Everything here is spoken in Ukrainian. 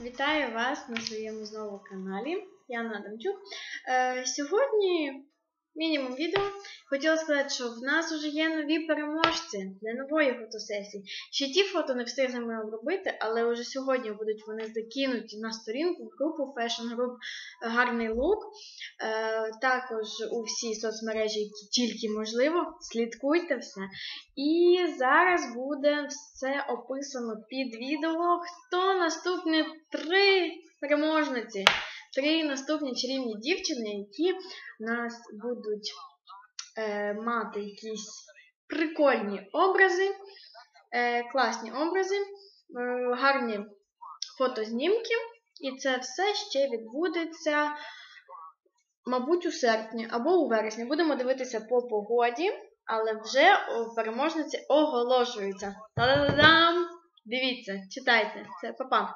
Вітаю вас на своєму знову каналі. Я Анна Адамчук. Е, сьогодні мінімум відео. Хотіла сказати, що в нас вже є нові переможці для нової фотосесії. Ще ті фото не встигнемо обробити, але вже сьогодні будуть вони закинуті на сторінку в групу Fashion Group Гарний лук. Е, також у всі соцмережі, які тільки можливо. Слідкуйте все. І зараз буде все описано під відео. Хто наступні три переможниці? Три наступні чарівні дівчини, які в нас будуть е, мати якісь прикольні образи, е, класні образи, е, гарні фотознімки. І це все ще відбудеться, мабуть, у серпні або у вересні. Будемо дивитися по погоді, але вже переможниці оголошуються. Та-да-да-дам! Дивіться, читайте. Це папа.